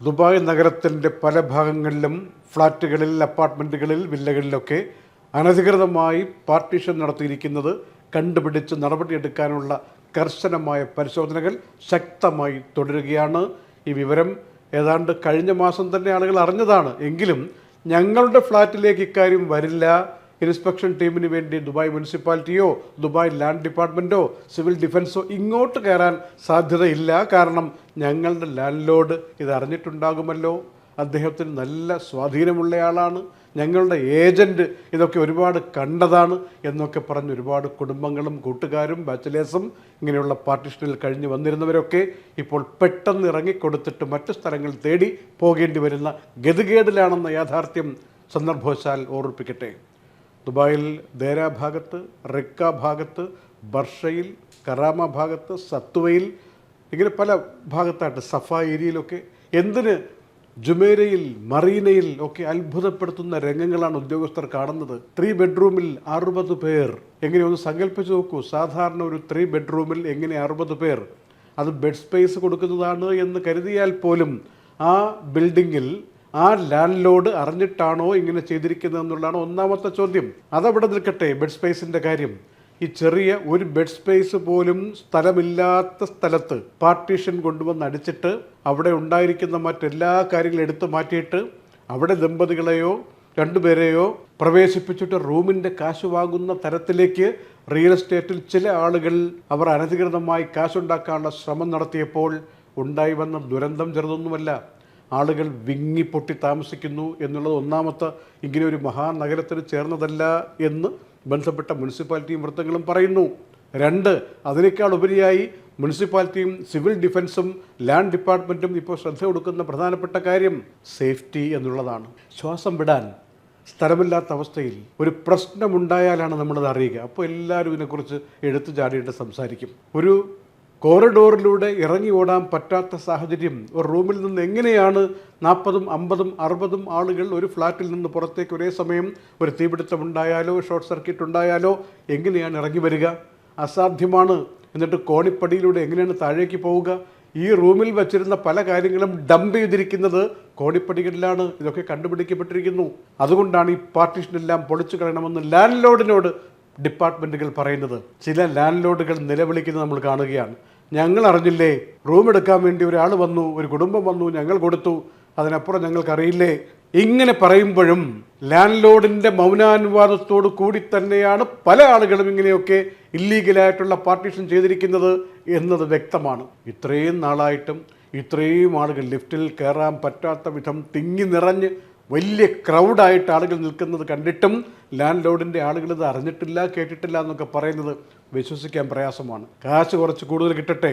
Dubai നഗരത്തിന്റെ പല ഭാഗങ്ങളിലും ഫ്ലാറ്റുകളിൽ അപ്പാർട്ട്മെന്റുകളിൽ വില്ലകളിലൊക്കെ അനധികൃതമായി പാർട്ടീഷൻ നടത്തിയിരിക്കുന്നത് കണ്ടുപിടിച്ച് നടപടിയെടുക്കാനുള്ള കർശനമായ പരിശോധനകൾ ശക്തമായി തുടരുകയാണ്. ഈ വിവരം ഏതാണ്ട് കഴിഞ്ഞ മാസം തന്നെ ആളുകൾ അറിഞ്ഞതാണ്. എങ്കിലും ഞങ്ങളുടെ ഫ്ലാറ്റിലേക്ക് ഇക്കാര്യം വരില്ല. ഇൻസ്പെക്ഷൻ ടീമിന് വേണ്ടി ദുബായ് മുനിസിപ്പാലിറ്റിയോ ദുബായ് ലാൻഡ് ഡിപ്പാർട്ട്മെന്റോ സിവിൽ ഡിഫൻസോ ഇങ്ങോട്ട് കയറാൻ സാധ്യതയില്ല. കാരണം ഞങ്ങളുടെ ലാൻഡ് ലോഡ് ഇത് അദ്ദേഹത്തിന് നല്ല സ്വാധീനമുള്ളയാളാണ് ഞങ്ങളുടെ ഏജന്റ് ഇതൊക്കെ ഒരുപാട് കണ്ടതാണ് എന്നൊക്കെ പറഞ്ഞ് ഒരുപാട് കുടുംബങ്ങളും കൂട്ടുകാരും ബാച്ചിലേഴ്സും ഇങ്ങനെയുള്ള പാർട്ടിഷനിൽ കഴിഞ്ഞ് വന്നിരുന്നവരൊക്കെ ഇപ്പോൾ പെട്ടെന്ന് ഇറങ്ങിക്കൊടുത്തിട്ട് മറ്റു സ്ഥലങ്ങൾ തേടി പോകേണ്ടി വരുന്ന ഗതികേടിലാണെന്ന യാഥാർത്ഥ്യം സന്ദർഭവശാൽ ഓർമ്മിപ്പിക്കട്ടെ. ദുബായിൽ ദേര ഭാഗത്ത് റിക്ക ഭാഗത്ത് ബർഷയിൽ കറാമ ഭാഗത്ത് സത്വയിൽ ഇങ്ങനെ പല ഭാഗത്തായിട്ട് സഫ ഏരിയയിലൊക്കെ എന്തിന് ജുമേരയിൽ മറീനയിൽ ഒക്കെ അത്ഭുതപ്പെടുത്തുന്ന രംഗങ്ങളാണ് ഉദ്യോഗസ്ഥർ കാണുന്നത്. ത്രീ ബെഡ്റൂമിൽ അറുപത് പേർ. എങ്ങനെ ഒന്ന് സങ്കല്പിച്ച് നോക്കൂ സാധാരണ ഒരു ത്രീ ബെഡ്റൂമിൽ എങ്ങനെ അറുപത് പേർ? അത് ബെഡ് സ്പേസ് കൊടുക്കുന്നതാണ് എന്ന് കരുതിയാൽ പോലും ആ ബിൽഡിങ്ങിൽ ആ ലാൻഡ് ലോഡ് അറിഞ്ഞിട്ടാണോ ഇങ്ങനെ ചെയ്തിരിക്കുന്നത് എന്നുള്ളതാണ് ഒന്നാമത്തെ ചോദ്യം. അതവിടെ നിൽക്കട്ടെ ബെഡ് സ്പേസിന്റെ കാര്യം. ഈ ചെറിയ ഒരു ബെഡ് സ്പേസ് പോലും സ്ഥലമില്ലാത്ത സ്ഥലത്ത് പാർട്ടീഷൻ കൊണ്ടുവന്ന് അടിച്ചിട്ട് അവിടെ ഉണ്ടായിരിക്കുന്ന മറ്റെല്ലാ കാര്യങ്ങളും എടുത്തു മാറ്റിയിട്ട് അവിടെ ദമ്പതികളെയോ രണ്ടുപേരെയോ പ്രവേശിപ്പിച്ചിട്ട് റൂമിന്റെ കാശ് വാങ്ങുന്ന തരത്തിലേക്ക് റിയൽ എസ്റ്റേറ്റിൽ ചില ആളുകൾ അവർ അനധികൃതമായി കാശുണ്ടാക്കാനുള്ള ശ്രമം നടത്തിയപ്പോൾ ഉണ്ടായി വന്ന ദുരന്തം ചെറുതൊന്നുമല്ല. ആളുകൾ വിങ്ങിപ്പൊട്ടി താമസിക്കുന്നു എന്നുള്ളത് ഒന്നാമത്തെ ഇങ്ങനെ ഒരു മഹാനഗരത്തിന് ചേർന്നതല്ല എന്ന് ബന്ധപ്പെട്ട മുനിസിപ്പാലിറ്റിയും വൃത്തങ്ങളും പറയുന്നു. രണ്ട് അതിനേക്കാൾ ഉപരിയായി മുനിസിപ്പാലിറ്റിയും സിവിൽ ഡിഫൻസും ലാൻഡ് ഡിപ്പാർട്ട്മെന്റും ഇപ്പോൾ ശ്രദ്ധ കൊടുക്കുന്ന പ്രധാനപ്പെട്ട കാര്യം സേഫ്റ്റി എന്നുള്ളതാണ്. ശ്വാസം വിടാൻ സ്ഥലമില്ലാത്ത അവസ്ഥയിൽ ഒരു പ്രശ്നമുണ്ടായാലാണ് നമ്മളത് അറിയുക. അപ്പോൾ എല്ലാവരും ഇതിനെക്കുറിച്ച് എടുത്തു ചാടിയിട്ട് സംസാരിക്കും. ഒരു കോറിഡോറിലൂടെ ഇറങ്ങി ഓടാൻ പറ്റാത്ത സാഹചര്യം. ഒരു റൂമിൽ നിന്ന് എങ്ങനെയാണ് നാൽപ്പതും അമ്പതും അറുപതും ആളുകൾ ഒരു ഫ്ലാറ്റിൽ നിന്ന് പുറത്തേക്ക് ഒരേ സമയം ഒരു തീപിടുത്തം ഉണ്ടായാലോ ഷോർട്ട് സർക്യൂട്ട് ഉണ്ടായാലോ എങ്ങനെയാണ് ഇറങ്ങി വരിക? അസാധ്യമാണ്. എന്നിട്ട് കോണിപ്പടിയിലൂടെ എങ്ങനെയാണ് താഴേക്ക് പോവുക? ഈ റൂമിൽ വച്ചിരുന്ന പല കാര്യങ്ങളും ഡംപ് ചെയ്തിരിക്കുന്നത് കോണിപ്പടികളിലാണ്. ഇതൊക്കെ കണ്ടുപിടിക്കപ്പെട്ടിരിക്കുന്നു. അതുകൊണ്ടാണ് ഈ പാർട്ടീഷനെല്ലാം പൊളിച്ചു കളയണമെന്ന് ലാൻഡ് ലോഡിനോട് ഡിപ്പാർട്ട്മെന്റുകൾ പറയുന്നത്. ചില ലാൻഡ് ലോഡുകൾ നിലവിളിക്കുന്നത് നമ്മൾ കാണുകയാണ്. ഞങ്ങൾ അറിഞ്ഞില്ലേ റൂം എടുക്കാൻ വേണ്ടി ഒരാൾ വന്നു ഒരു കുടുംബം വന്നു ഞങ്ങൾ കൊടുത്തു അതിനപ്പുറം ഞങ്ങൾക്കറിയില്ലേ ഇങ്ങനെ പറയുമ്പോഴും ലാൻഡ് ലോഡിന്റെ മൗനാനുവാദത്തോടു കൂടി തന്നെയാണ് പല ആളുകളും ഇങ്ങനെയൊക്കെ ഇല്ലീഗലായിട്ടുള്ള പാർട്ടീഷൻ ചെയ്തിരിക്കുന്നത് എന്നത് വ്യക്തമാണ്. ഇത്രയും നാളായിട്ടും ഇത്രയും ആളുകൾ ലിഫ്റ്റിൽ കയറാൻ പറ്റാത്ത വിധം തിങ്ങി നിറഞ്ഞ് വലിയ ക്രൗഡായിട്ട് ആളുകൾ നിൽക്കുന്നത് കണ്ടിട്ടും ലാൻഡ് ലോഡിന്റെ ആളുകൾ ഇത് അറിഞ്ഞിട്ടില്ല കേട്ടിട്ടില്ല എന്നൊക്കെ പറയുന്നത് വിശ്വസിക്കാൻ പ്രയാസമാണ്. കാശ് കുറച്ച് കൂടുതൽ കിട്ടട്ടെ.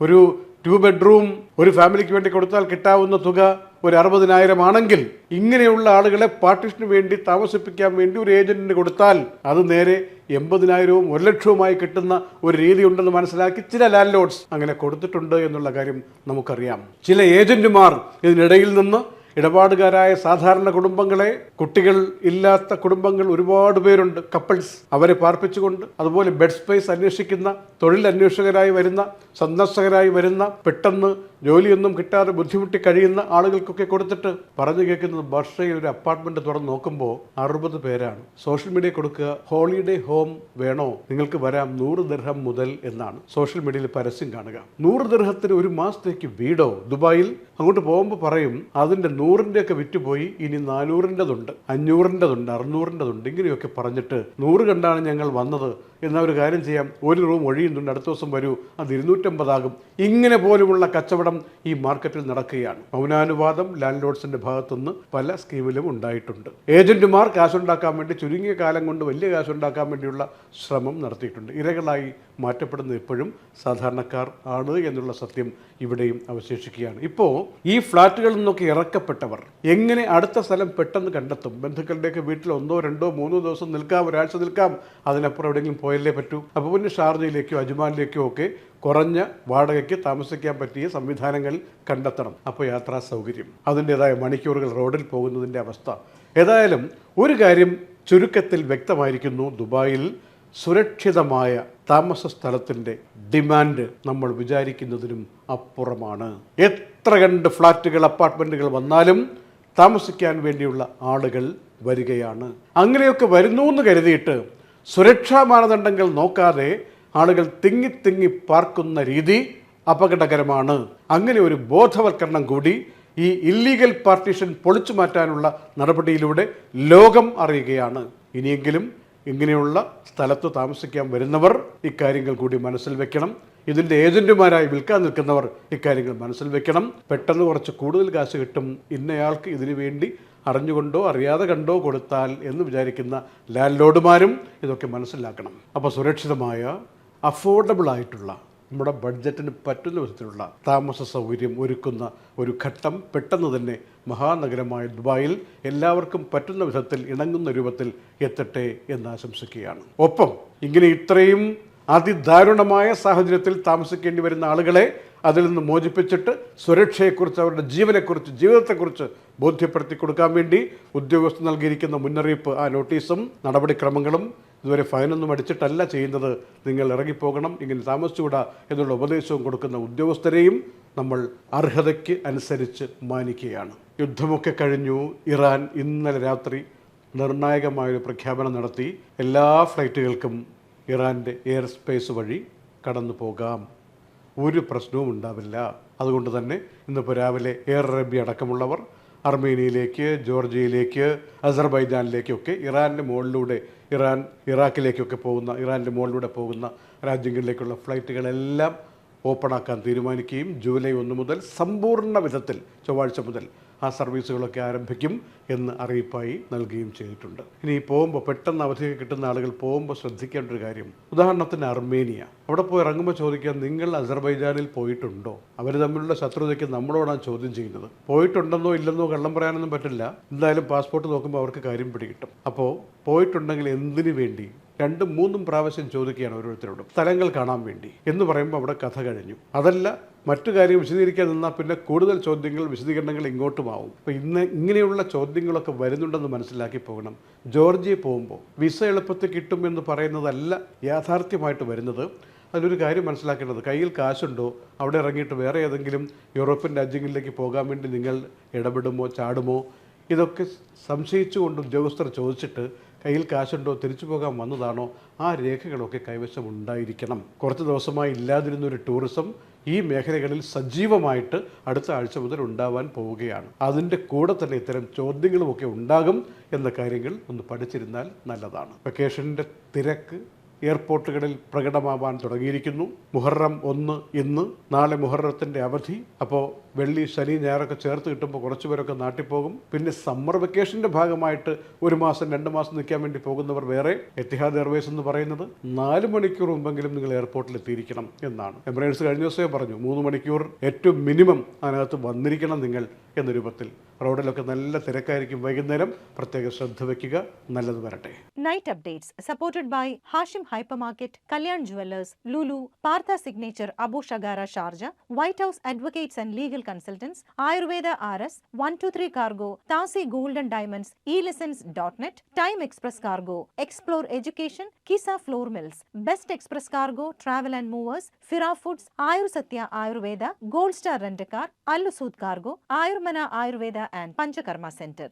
ഒരു ടു ബെഡ്റൂം ഒരു ഫാമിലിക്ക് വേണ്ടി കൊടുത്താൽ കിട്ടാവുന്ന തുക ഒരു അറുപതിനായിരം ആണെങ്കിൽ ഇങ്ങനെയുള്ള ആളുകളെ പാർട്ടീഷന് വേണ്ടി താമസിപ്പിക്കാൻ വേണ്ടി ഒരു ഏജന്റിന് കൊടുത്താൽ അത് നേരെ എൺപതിനായിരവും ഒരു ലക്ഷവുമായി കിട്ടുന്ന ഒരു രീതി ഉണ്ടെന്ന് മനസ്സിലാക്കി ചില ലാൻഡ് ലോഡ്സ് അങ്ങനെ കൊടുത്തിട്ടുണ്ട് എന്നുള്ള കാര്യം നമുക്കറിയാം. ചില ഏജന്റുമാർ ഇതിനിടയിൽ നിന്ന് ഇടപാടുകാരായ സാധാരണ കുടുംബങ്ങളെ കുട്ടികൾ ഇല്ലാത്ത കുടുംബങ്ങൾ ഒരുപാട് പേരുണ്ട് കപ്പിൾസ് അവരെ പാർപ്പിച്ചുകൊണ്ട് അതുപോലെ ബെഡ് സ്പേസ് അന്വേഷിക്കുന്ന തൊഴിൽ അന്വേഷകരായി വരുന്ന സന്ദർശകരായി വരുന്ന പെട്ടെന്ന് ജോലിയൊന്നും കിട്ടാതെ ബുദ്ധിമുട്ടി കഴിയുന്ന ആളുകൾക്കൊക്കെ കൊടുത്തിട്ട് പറഞ്ഞു കേൾക്കുന്നത് വർഷയിൽ ഒരു അപ്പാർട്ട്മെന്റ് തുറന്ന് നോക്കുമ്പോൾ അറുപത് പേരാണ്. സോഷ്യൽ മീഡിയ കൊടുക്കുക ഹോളിഡേ ഹോം വേണോ? നിങ്ങൾക്ക് വരാം നൂറ് ദർഹം മുതൽ എന്നാണ്. സോഷ്യൽ മീഡിയയിൽ പരസ്യം കാണുക. നൂറ് ദർഹത്തിന് ഒരു മാസത്തേക്ക് വീടോ? ദുബായിൽ അങ്ങോട്ട് പോകുമ്പോൾ പറയും അതിന്റെ നൂറിന്റെ ഒക്കെ വിറ്റുപോയി ഇനി നാനൂറിന്റെതുണ്ട് അഞ്ഞൂറിന്റെതുണ്ട് അറുന്നൂറിന്റെതുണ്ട് ഇങ്ങനെയൊക്കെ പറഞ്ഞിട്ട് നൂറ് കണ്ടാണ് ഞങ്ങൾ വന്നത്. എന്നാൽ ഒരു കാര്യം ചെയ്യാം. ഒരു റൂം ഒഴിയുന്നുണ്ട് അടുത്ത ദിവസം വരൂ. അത് ഇരുന്നൂറ്റമ്പതാകും. ഇങ്ങനെ പോലുമുള്ള കച്ചവടം ഈ മാർക്കറ്റിൽ നടക്കുകയാണ്. മൗനാനുവാദം ലാൻഡ് ലോഡ്സിന്റെ ഭാഗത്തുനിന്ന് പല സ്കീമിലും ഉണ്ടായിട്ടുണ്ട്. ഏജന്റുമാർ കാശുണ്ടാക്കാൻ വേണ്ടി ചുരുങ്ങിയ കാലം കൊണ്ട് വലിയ കാശുണ്ടാക്കാൻ വേണ്ടിയുള്ള ശ്രമം നടത്തിയിട്ടുണ്ട്. ഇരകളായി മാറ്റപ്പെടുന്നത് എപ്പോഴും സാധാരണക്കാർ ആണ് എന്നുള്ള സത്യം ഇവിടെയും അവശേഷിക്കുകയാണ്. ഇപ്പോൾ ഈ ഫ്ളാറ്റുകളിൽ നിന്നൊക്കെ ഇറക്കപ്പെട്ടവർ എങ്ങനെ അടുത്ത സ്ഥലം പെട്ടെന്ന് കണ്ടെത്തും? ബന്ധുക്കളുടെയൊക്കെ വീട്ടിൽ ഒന്നോ രണ്ടോ മൂന്നോ ദിവസം നിൽക്കാം. ഒരാഴ്ച നിൽക്കാം. അതിനപ്പുറം എവിടെയെങ്കിലും പോയല്ലേ പറ്റൂ. അപ്പോൾ പിന്നെ ഷാർജയിലേക്കോ അജ്മാനിലേക്കോ ഒക്കെ കുറഞ്ഞ വാടകയ്ക്ക് താമസിക്കാൻ പറ്റിയ സംവിധാനങ്ങൾ കണ്ടെത്തണം. അപ്പോൾ യാത്രാ സൗകര്യം. അതിന്റെതായ മണിക്കൂറുകൾ റോഡിൽ പോകുന്നതിന്റെ അവസ്ഥ. ഏതായാലും ഒരു കാര്യം ചുരുക്കത്തിൽ വ്യക്തമായിരിക്കുന്നു. ദുബായിൽ സുരക്ഷിതമായ താമസ സ്ഥലത്തിന്റെ ഡിമാൻഡ് നമ്മൾ വിചാരിക്കുന്നതിനും അപ്പുറമാണ്. എത്ര കണ്ട് ഫ്ലാറ്റുകൾ അപ്പാർട്ട്മെന്റുകൾ വന്നാലും താമസിക്കാൻ വേണ്ടിയുള്ള ആളുകൾ വരികയാണ്. അങ്ങനെയൊക്കെ വരുന്നു എന്ന് കരുതിയിട്ട് സുരക്ഷാ മാനദണ്ഡങ്ങൾ നോക്കാതെ ആളുകൾ തിങ്ങി തിങ്ങി പാർക്കുന്ന രീതി അപകടകരമാണ്. അങ്ങനെ ഒരു ബോധവൽക്കരണം കൂടി ഈ ഇല്ലീഗൽ പാർട്ടീഷൻ പൊളിച്ചു മാറ്റാനുള്ള നടപടിയിലൂടെ ലോകം അറിയുകയാണ്. ഇനിയെങ്കിലും ഇങ്ങനെയുള്ള സ്ഥലത്ത് താമസിക്കാൻ വരുന്നവർ ഇക്കാര്യങ്ങൾ കൂടി മനസ്സിൽ വെക്കണം. ഇതിന്റെ ഏജന്റുമാരായി വിൽക്കാൻ നിൽക്കുന്നവർ ഇക്കാര്യങ്ങൾ മനസ്സിൽ വെക്കണം. പെട്ടെന്ന് കുറച്ച് കൂടുതൽ കാശ് കിട്ടും. ഇന്നയാൾക്ക് ഇതിനു വേണ്ടി അറിഞ്ഞുകൊണ്ടോ അറിയാതെ കണ്ടോ കൊടുത്താൽ എന്ന് വിചാരിക്കുന്ന ലാൻഡ് ലോഡുമാരും ഇതൊക്കെ മനസ്സിലാക്കണം. അപ്പോൾ സുരക്ഷിതമായ അഫോർഡബിൾ ആയിട്ടുള്ള നമ്മുടെ ബഡ്ജറ്റിന് പറ്റുന്ന വിധത്തിലുള്ള താമസ സൗകര്യം ഒരുക്കുന്ന ഒരു ഘട്ടം പെട്ടെന്ന് തന്നെ മഹാനഗരമായ ദുബായിൽ എല്ലാവർക്കും പറ്റുന്ന വിധത്തിൽ ഇണങ്ങുന്ന രൂപത്തിൽ എത്തട്ടെ എന്ന് ആശംസിക്കുകയാണ്. ഒപ്പം ഇങ്ങനെ ഇത്രയും അതിദാരുണമായ സാഹചര്യത്തിൽ താമസിക്കേണ്ടി വരുന്ന ആളുകളെ അതിൽ നിന്ന് മോചിപ്പിച്ചിട്ട് സുരക്ഷയെക്കുറിച്ച് അവരുടെ ജീവനെക്കുറിച്ച് ജീവിതത്തെക്കുറിച്ച് ബോധ്യപ്പെടുത്തി കൊടുക്കാൻ വേണ്ടി ഉദ്യോഗസ്ഥർ നൽകിയിരിക്കുന്ന മുന്നറിയിപ്പ് ആ നോട്ടീസും നടപടിക്രമങ്ങളും ഇതുവരെ ഫൈനൊന്നും അടിച്ചിട്ടല്ല ചെയ്യുന്നത്. നിങ്ങൾ ഇറങ്ങിപ്പോകണം ഇങ്ങനെ താമസിച്ചുകൂടാ എന്നുള്ള ഉപദേശവും കൊടുക്കുന്ന ഉദ്യോഗസ്ഥരെയും നമ്മൾ അർഹതയ്ക്ക് അനുസരിച്ച് മാനിക്കുകയാണ്. യുദ്ധമൊക്കെ കഴിഞ്ഞു. ഇറാൻ ഇന്നലെ രാത്രി നിർണായകമായൊരു പ്രഖ്യാപനം നടത്തി. എല്ലാ ഫ്ലൈറ്റുകൾക്കും ഇറാന്റെ എയർ സ്പേസ് വഴി കടന്നു പോകാം ഒരു പ്രശ്നവും ഉണ്ടാവില്ല. അതുകൊണ്ട് തന്നെ ഇന്നിപ്പോൾ രാവിലെ എയർ അറേബ്യ അടക്കമുള്ളവർ അർമേനിയയിലേക്ക് ജോർജിയയിലേക്ക് അസർബൈജാനിലേക്കൊക്കെ ഇറാന്റെ മുകളിലൂടെ ഇറാൻ ഇറാഖിലേക്കൊക്കെ പോകുന്ന ഇറാന്റെ മുകളിലൂടെ പോകുന്ന രാജ്യങ്ങളിലേക്കുള്ള ഫ്ലൈറ്റുകളെല്ലാം ഓപ്പണാക്കാൻ തീരുമാനിക്കുകയും ജൂലൈ ഒന്ന് മുതൽ സമ്പൂർണ വിധത്തിൽ ചൊവ്വാഴ്ച മുതൽ ആ സർവീസുകളൊക്കെ ആരംഭിക്കും എന്ന് അറിയിപ്പായി നൽകുകയും ചെയ്തിട്ടുണ്ട്. ഇനി പോകുമ്പോൾ പെട്ടെന്ന് അവധി കിട്ടുന്ന ആളുകൾ പോകുമ്പോൾ ശ്രദ്ധിക്കേണ്ട ഒരു കാര്യം. ഉദാഹരണത്തിന് അർമേനിയ. അവിടെ പോയി ഇറങ്ങുമ്പോൾ ചോദിക്കുക നിങ്ങൾ അസർബൈജാനിൽ പോയിട്ടുണ്ടോ? അവർ തമ്മിലുള്ള ശത്രുതയ്ക്ക് നമ്മളോടാണ് ചോദ്യം ചെയ്യുന്നത്. പോയിട്ടുണ്ടെന്നോ ഇല്ലെന്നോ കള്ളം പറയാനൊന്നും പറ്റില്ല. എന്തായാലും പാസ്പോർട്ട് നോക്കുമ്പോൾ അവർക്ക് കാര്യം പിടികിട്ടും. അപ്പോൾ പോയിട്ടുണ്ടെങ്കിൽ എന്തിനു വേണ്ടി രണ്ടും മൂന്നും പ്രാവശ്യം ചോദിക്കുകയാണ് ഓരോരുത്തരോടും. സ്ഥലങ്ങൾ കാണാൻ വേണ്ടി. എന്ന് പറയുമ്പോൾ അവിടെ കഥ കഴിഞ്ഞു. അതല്ല മറ്റു കാര്യം വിശദീകരിക്കാൻ നിന്നാൽ പിന്നെ കൂടുതൽ ചോദ്യങ്ങൾ വിശദീകരണങ്ങൾ ഇങ്ങോട്ടുമാവും. അപ്പോൾ ഇന്ന് ഇങ്ങനെയുള്ള ചോദ്യങ്ങളൊക്കെ വരുന്നുണ്ടെന്ന് മനസ്സിലാക്കി പോകണം. ജോർജിയെ പോകുമ്പോൾ വിസ എളുപ്പത്തിൽ കിട്ടും എന്ന് പറയുന്നതല്ല യാഥാർത്ഥ്യമായിട്ട് വരുന്നത്. അതിലൊരു കാര്യം മനസ്സിലാക്കേണ്ടത്. കയ്യിൽ കാശുണ്ടോ? അവിടെ ഇറങ്ങിയിട്ട് വേറെ ഏതെങ്കിലും യൂറോപ്യൻ രാജ്യങ്ങളിലേക്ക് പോകാൻ വേണ്ടി നിങ്ങൾ ഇടപെടുമോ ചാടുമോ? ഇതൊക്കെ സംശയിച്ചുകൊണ്ട് ഉദ്യോഗസ്ഥർ ചോദിച്ചിട്ട് കയ്യിൽ കാശുണ്ടോ തിരിച്ചു പോകാൻ വന്നതാണോ ആ രേഖകളൊക്കെ കൈവശം ഉണ്ടായിരിക്കണം. കുറച്ച് ദിവസമായി ഇല്ലാതിരുന്ന ഒരു ടൂറിസം ഈ മേഖലകളിൽ സജീവമായിട്ട് അടുത്ത ആഴ്ച മുതൽ ഉണ്ടാവാൻ പോവുകയാണ്. അതിന്റെ കൂടെ തന്നെ ഇത്തരം ചോദ്യങ്ങളുമൊക്കെ ഉണ്ടാകും എന്ന കാര്യങ്ങൾ ഒന്ന് പഠിച്ചിരുന്നാൽ നല്ലതാണ്. വെക്കേഷന്റെ തിരക്ക് എയർപോർട്ടുകളിൽ പ്രകടമാവാൻ തുടങ്ങിയിരിക്കുന്നു. മുഹറം ഒന്ന് ഇന്ന് നാളെ മുഹറത്തിന്റെ അവധി. അപ്പോൾ വെള്ളി ശനി ഞായറൊക്കെ ചേർത്ത് കിട്ടുമ്പോൾ കുറച്ച് പേരൊക്കെ നാട്ടിൽ പോകും. പിന്നെ സമ്മർ വെക്കേഷന്റെ ഭാഗമായിട്ട് ഒരു മാസം രണ്ട് മാസം നിൽക്കാൻ വേണ്ടി പോകുന്നവർ വേറെ. എത്തിഹാദ് എയർവേസ് എന്ന് പറയുന്നത് നാല് മണിക്കൂർ മുമ്പെങ്കിലും നിങ്ങൾ എയർപോർട്ടിൽ എത്തിയിരിക്കണം എന്നാണ്. എമിറേറ്റ്സ് കഴിഞ്ഞ ദിവസമേ പറഞ്ഞു മൂന്ന് മണിക്കൂർ ഏറ്റവും മിനിമം അതിനകത്ത് വന്നിരിക്കണം നിങ്ങൾ എന്ന രൂപത്തിൽ. റോഡിലൊക്കെ നല്ല തിരക്കായിരിക്കും വൈകുന്നേരം. പ്രത്യേക ശ്രദ്ധ വയ്ക്കുക. നല്ലത് വരട്ടെ. Night updates supported by Hashim Hypermarket, Kalyan Jewelers, Lulu, Partha Signature, Abu Shagara Sharjah, White House Advocates and Legal Consultants, Ayurveda RS, 123 Cargo, Tasi Gold and Diamonds, eLessons.net, Time Express Cargo, Explore Education, Kisa Floor Mills, Best Express Cargo, Travel and Movers, Fira Foods, Ayur Satya Ayurveda, Gold Star Rent a Car, Allusud Cargo, Ayurmana Ayurveda and Panchakarma Center.